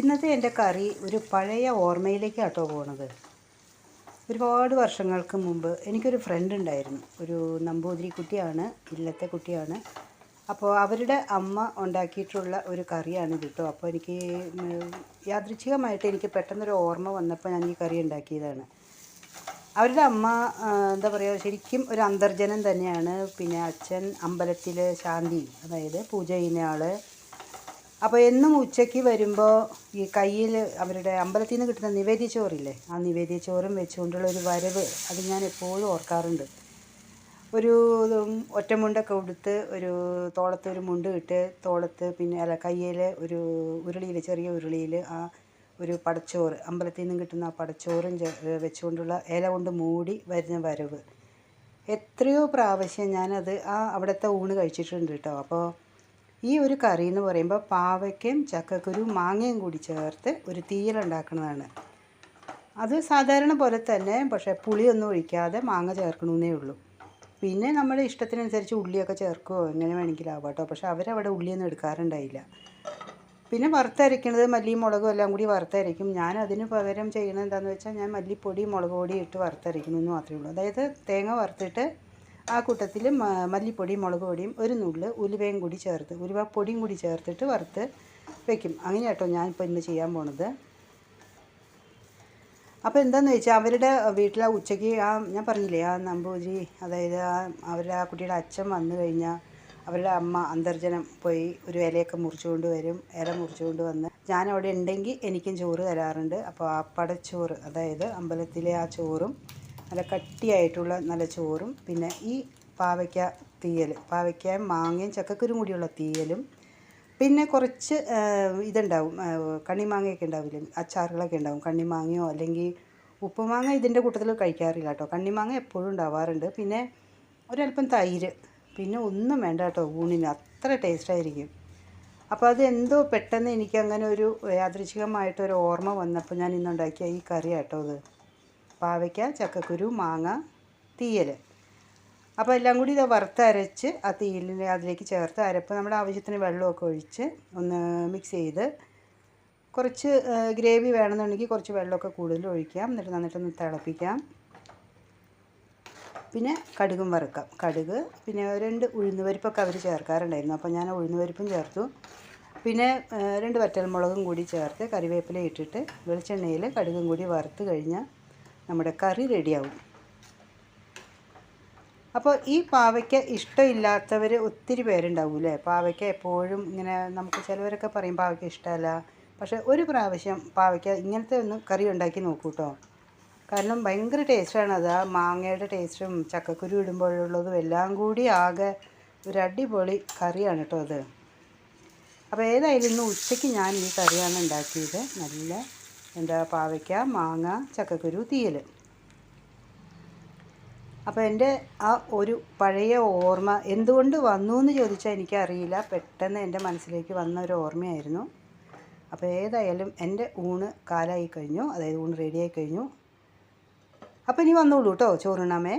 ഇന്നത്തെ എന്റെ കറി ഒരു പഴയ ഓർമ്മയിലേക്ക് കേട്ടോ പോകുന്നത് ഒരുപാട് വർഷങ്ങൾക്ക് മുമ്പ് എനിക്കൊരു ഫ്രണ്ട് ഉണ്ടായിരുന്നു. ഒരു നമ്പൂതിരി കുട്ടിയാണ് ഇല്ലത്തെ കുട്ടിയാണ്. അപ്പോൾ അവരുടെ അമ്മ ഉണ്ടാക്കിയിട്ടുള്ള ഒരു കറിയാണ് കേട്ടോ അപ്പോൾ എനിക്ക് യാദൃച്ഛികമായിട്ട് എനിക്ക് പെട്ടെന്നൊരു ഓർമ്മ വന്നപ്പോൾ ഞാൻ ഈ കറി ഉണ്ടാക്കിയതാണ്. അവരുടെ അമ്മ എന്താ പറയുക ശരിക്കും ഒരു അന്തർജനം തന്നെയാണ്. പിന്നെ അച്ഛൻ അമ്പലത്തിൽ ശാന്തി അതായത് പൂജ ചെയ്യുന്ന ആൾ അപ്പോൾ എന്നും ഉച്ചയ്ക്ക് വരുമ്പോൾ ഈ കയ്യിൽ അവരുടെ അമ്പലത്തിൽ നിന്ന് കിട്ടുന്ന നിവേദ്യ ചോറില്ലേ ആ നിവേദ്യ ചോറും വെച്ചുകൊണ്ടുള്ള ഒരു വരവ് അത് ഞാൻ എപ്പോഴും ഓർക്കാറുണ്ട്. ഒരു ഒറ്റമുണ്ടൊക്കെ ഉടുത്ത് ഒരു തോളത്ത് ഒരു മുണ്ട് ഇട്ട് തോളത്ത് പിന്നെ അല്ല കയ്യിൽ ഒരു ഉരുളിയിൽ ചെറിയ ഉരുളിയിൽ ആ ഒരു പടച്ചോറ് അമ്പലത്തിൽ നിന്ന് കിട്ടുന്ന ആ പടച്ചോറും വെച്ചുകൊണ്ടുള്ള ഇല കൊണ്ട് മൂടി വരുന്ന വരവ്. എത്രയോ പ്രാവശ്യം ഞാനത് ആ അവിടുത്തെ ഊണ് കഴിച്ചിട്ടുണ്ട് കേട്ടോ. അപ്പോൾ ഈ ഒരു കറി എന്ന് പറയുമ്പോൾ പാവയ്ക്കയും ചക്കക്കുരു മാങ്ങയും കൂടി ചേർത്ത് ഒരു തീയലുണ്ടാക്കുന്നതാണ് അത് സാധാരണ പോലെ തന്നെ പക്ഷേ പുളിയൊന്നും ഒഴിക്കാതെ മാങ്ങ ചേർക്കണമെന്നേ ഉള്ളൂ. പിന്നെ നമ്മുടെ ഇഷ്ടത്തിനനുസരിച്ച് ഉള്ളിയൊക്കെ ചേർക്കുമോ എങ്ങനെ വേണമെങ്കിലും ആവാം കേട്ടോ. പക്ഷേ അവരവിടെ ഉള്ളിയൊന്നും എടുക്കാറുണ്ടായില്ല. പിന്നെ വറുത്തരയ്ക്കണത് മല്ലിയും മുളകും എല്ലാം കൂടി വറുത്തരയ്ക്കും. ഞാൻ അതിന് പകരം ചെയ്യണത് എന്താണെന്ന് വെച്ചാൽ ഞാൻ മല്ലിപ്പൊടി മുളക് പൊടി ഇട്ട് വറുത്തരയ്ക്കുന്നു എന്ന് മാത്രമേ ഉള്ളൂ. അതായത് തേങ്ങ വറുത്തിട്ട് ആ കൂട്ടത്തിൽ മല്ലിപ്പൊടി മുളക് പൊടിയും ഒരു നുള്ള് ഉലുവയും കൂടി ചേർത്ത് ഉലുവ പൊടിയും കൂടി ചേർത്തിട്ട് വറുത്ത് വെക്കും. അങ്ങനെ കേട്ടോ ഞാനിപ്പോൾ ഇന്ന് ചെയ്യാൻ പോണത്. അപ്പോൾ എന്താണെന്ന് വെച്ചാൽ അവരുടെ വീട്ടിലെ ആ ഉച്ചയ്ക്ക് ആ ഞാൻ പറഞ്ഞില്ലേ ആ നമ്പൂതിരി അതായത് ആ അവരുടെ ആ കുട്ടിയുടെ അച്ഛൻ വന്നു കഴിഞ്ഞാൽ അവരുടെ അമ്മ അന്തർജനം പോയി ഒരു ഇലയൊക്കെ മുറിച്ചുകൊണ്ട് വരും ഇല മുറിച്ചുകൊണ്ട് വന്ന്. ഞാൻ അവിടെ ഉണ്ടെങ്കിൽ എനിക്കും ചോറ് തരാറുണ്ട്. അപ്പോൾ ആ പടച്ചോറ് അതായത് അമ്പലത്തിലെ ആ ചോറും നല്ല കട്ടിയായിട്ടുള്ള നല്ല ചോറും. പിന്നെ ഈ പാവയ്ക്ക തീയൽ പാവയ്ക്കയും മാങ്ങയും ചക്കക്കുരും കൂടിയുള്ള തീയലും. പിന്നെ കുറച്ച് ഇതുണ്ടാവും കണ്ണിമാങ്ങയൊക്കെ ഉണ്ടാവില്ലേ? അച്ചാറുകളൊക്കെ ഉണ്ടാവും. കണ്ണിമാങ്ങയോ അല്ലെങ്കിൽ ഉപ്പുമാങ്ങ ഇതിന്റെ കൂട്ടത്തിൽ കഴിക്കാറില്ല കേട്ടോ. കണ്ണിമാങ്ങ എപ്പോഴും ഉണ്ടാവാറുണ്ട്. പിന്നെ ഒരല്പം തൈര്. പിന്നെ ഒന്നും വേണ്ട കേട്ടോ ഊണിന്. അത്ര ടേസ്റ്റായിരിക്കും അപ്പോൾ അത് എന്തോ പെട്ടെന്ന് എനിക്കങ്ങനെ ഒരു യാദൃച്ഛികമായിട്ടൊരു ഓർമ്മ വന്നപ്പോൾ ഞാൻ ഇന്നുണ്ടാക്കിയ ഈ കറി കേട്ടോ അത്. പാവയ്ക്ക ചക്കക്കുരു മാങ്ങ തീയൽ അപ്പോൾ എല്ലാം കൂടി ഇത് വറുത്തരച്ച് ആ തീയലിന്റെ അതിലേക്ക് ചേർത്ത് അരപ്പ് നമ്മുടെ ആവശ്യത്തിന് വെള്ളമൊക്കെ ഒഴിച്ച് ഒന്ന് മിക്സ് ചെയ്ത് കുറച്ച് ഗ്രേവി വേണമെന്നുണ്ടെങ്കിൽ കുറച്ച് വെള്ളമൊക്കെ കൂടുതൽ ഒഴിക്കാം. എന്നിട്ട് നന്നായിട്ടൊന്ന് തിളപ്പിക്കാം. പിന്നെ കടുകും വറുക്കാം. കടുക് പിന്നെ രണ്ട് ഉഴുന്ന് ഉഴുന്നുപരിപ്പൊക്കെ അവർ ചേർക്കാറുണ്ടായിരുന്നു. അപ്പോൾ ഞാൻ ഉഴുന്ന് പരിപ്പും ചേർത്തു. പിന്നെ രണ്ട് വറ്റൽമുളകും കൂടി ചേർത്ത് കറിവേപ്പില ഇട്ടിട്ട് വെളിച്ചെണ്ണയിൽ കടുകും കൂടി വറുത്ത് കഴിഞ്ഞാൽ നമ്മുടെ കറി റെഡിയാവും. അപ്പോൾ ഈ പാവയ്ക്ക ഇഷ്ടമില്ലാത്തവർ ഒത്തിരി പേരുണ്ടാവും അല്ലേ പാവയ്ക്ക എപ്പോഴും ഇങ്ങനെ നമുക്ക് ചിലവരൊക്കെ പറയും പാവയ്ക്ക ഇഷ്ടമല്ല. പക്ഷേ ഒരു പ്രാവശ്യം പാവയ്ക്ക ഇങ്ങനത്തെ ഒന്ന് കറി ഉണ്ടാക്കി നോക്കൂ കേട്ടോ. കാരണം ഭയങ്കര ടേസ്റ്റാണ് അത്. ആ മാങ്ങയുടെ ടേസ്റ്റും ചക്കക്കുരു ഇടുമ്പോഴുള്ളതും എല്ലാം കൂടി ആകെ ഒരു അടിപൊളി കറിയാണ് കേട്ടോ അത്. അപ്പോൾ ഏതായാലും ഇന്ന് ഉച്ചയ്ക്ക് ഞാൻ ഈ കറിയാണ് ഉണ്ടാക്കിയത്. നല്ല എന്താ പാവയ്ക്ക മാങ്ങ ചക്കക്കുരു തീയൽ. അപ്പോൾ എന്റെ ആ ഒരു പഴയ ഓർമ്മ എന്തുകൊണ്ട് വന്നു എന്ന് ചോദിച്ചാൽ എനിക്കറിയില്ല. പെട്ടെന്ന് എന്റെ മനസ്സിലേക്ക് വന്ന ഒരു ഓർമ്മയായിരുന്നു. അപ്പോൾ ഏതായാലും എന്റെ ഊണ് കാലായി കഴിഞ്ഞു. അതായത് ഊണ് റെഡിയായി കഴിഞ്ഞു. അപ്പോൾ ഇനി വന്നോളൂ കേട്ടോ ചോറുണ്ണാമേ.